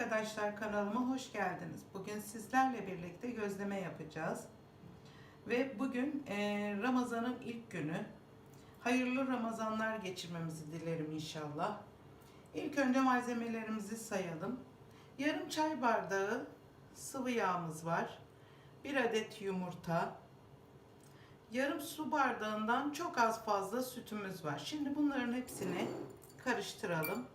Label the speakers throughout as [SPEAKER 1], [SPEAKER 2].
[SPEAKER 1] arkadaşlar kanalıma hoş geldiniz. Bugün sizlerle birlikte gözleme yapacağız. Ve bugün e, Ramazan'ın ilk günü. Hayırlı Ramazanlar geçirmemizi dilerim inşallah. İlk önce malzemelerimizi sayalım. Yarım çay bardağı sıvı yağımız var. Bir adet yumurta. Yarım su bardağından çok az fazla sütümüz var. Şimdi bunların hepsini karıştıralım.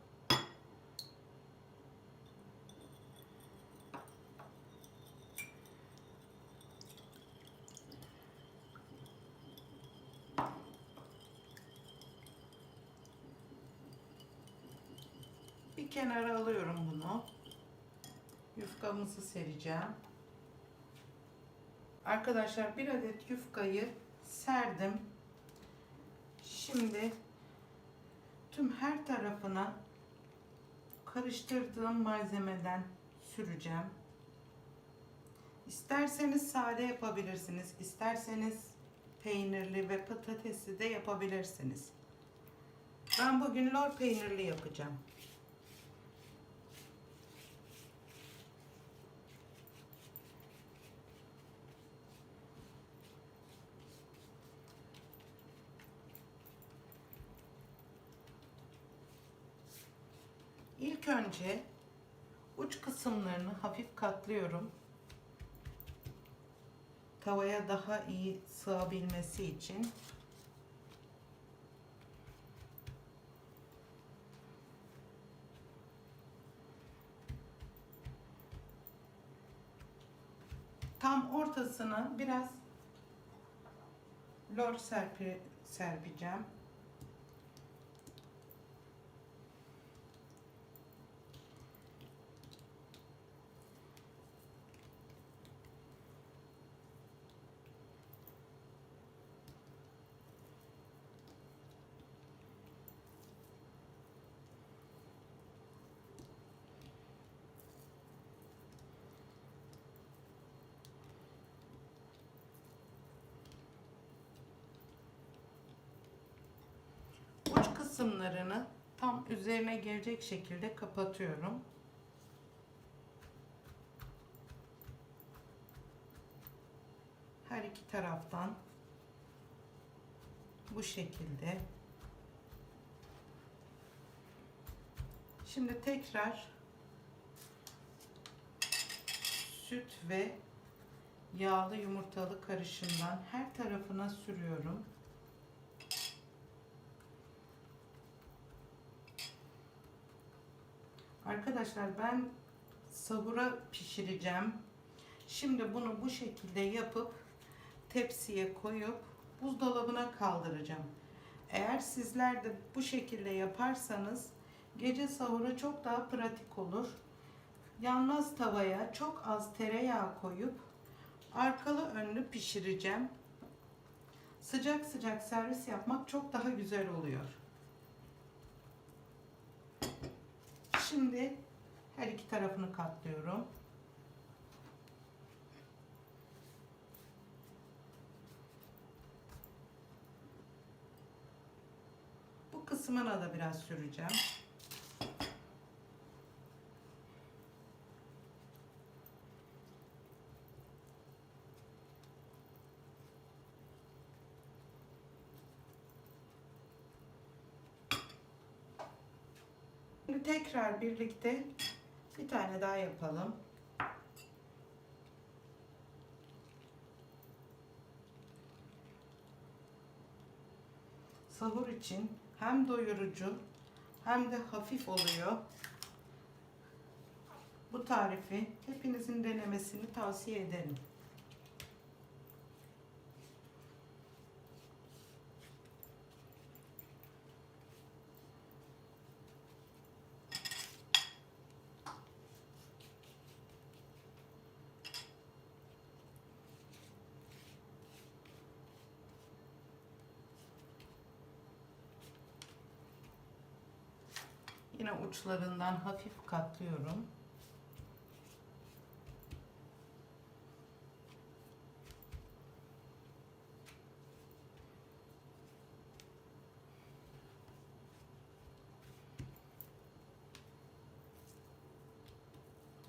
[SPEAKER 1] Kenara alıyorum bunu. Yufkamızı sereceğim. Arkadaşlar bir adet yufkayı serdim. Şimdi tüm her tarafına karıştırdığım malzemeden süreceğim. İsterseniz sade yapabilirsiniz. isterseniz peynirli ve patatesli de yapabilirsiniz. Ben bugün lor peynirli yapacağım. İlk önce uç kısımlarını hafif katlıyorum. Tavaya daha iyi sığabilmesi için. Tam ortasına biraz lor serpi, serpeceğim. uç kısımlarını tam üzerine gelecek şekilde kapatıyorum. Her iki taraftan bu şekilde. Şimdi tekrar süt ve yağlı yumurtalı karışımdan her tarafına sürüyorum. Arkadaşlar ben sahura pişireceğim. Şimdi bunu bu şekilde yapıp tepsiye koyup buzdolabına kaldıracağım. Eğer sizler de bu şekilde yaparsanız gece sahura çok daha pratik olur. Yanmaz tavaya çok az tereyağı koyup arkalı önlü pişireceğim. Sıcak sıcak servis yapmak çok daha güzel oluyor. Şimdi her iki tarafını katlıyorum. Bu kısmına da biraz süreceğim. Tekrar birlikte bir tane daha yapalım. Sahur için hem doyurucu hem de hafif oluyor. Bu tarifi hepinizin denemesini tavsiye ederim. Yine uçlarından hafif katlıyorum.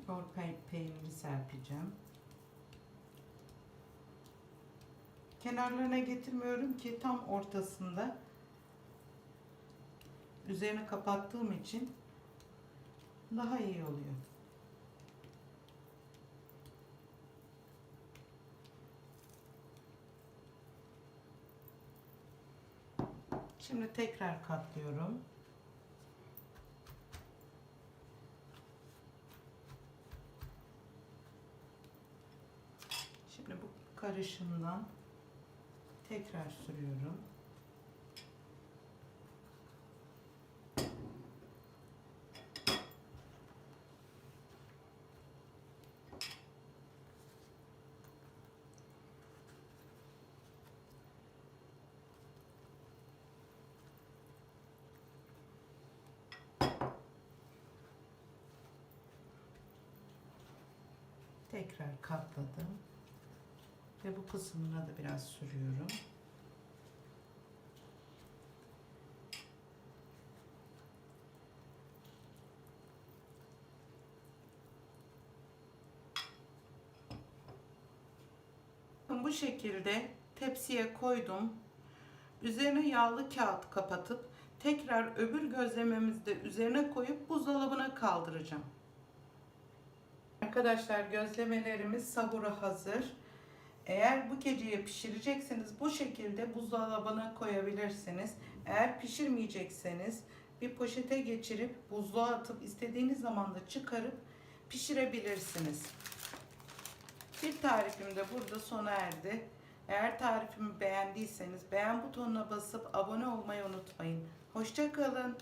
[SPEAKER 1] Bol pe- peyniri serpeceğim. Kenarlarına getirmiyorum ki tam ortasında üzerini kapattığım için daha iyi oluyor. Şimdi tekrar katlıyorum. Şimdi bu karışımdan tekrar sürüyorum. Tekrar katladım. Ve bu kısmına da biraz sürüyorum. Bu şekilde tepsiye koydum. Üzerine yağlı kağıt kapatıp tekrar öbür gözlememizi de üzerine koyup buzdolabına kaldıracağım. Arkadaşlar gözlemelerimiz sahura hazır. Eğer bu geceye pişirecekseniz bu şekilde buzdolabına koyabilirsiniz. Eğer pişirmeyecekseniz bir poşete geçirip buzluğa atıp istediğiniz zaman da çıkarıp pişirebilirsiniz. Bir tarifim de burada sona erdi. Eğer tarifimi beğendiyseniz beğen butonuna basıp abone olmayı unutmayın. Hoşçakalın.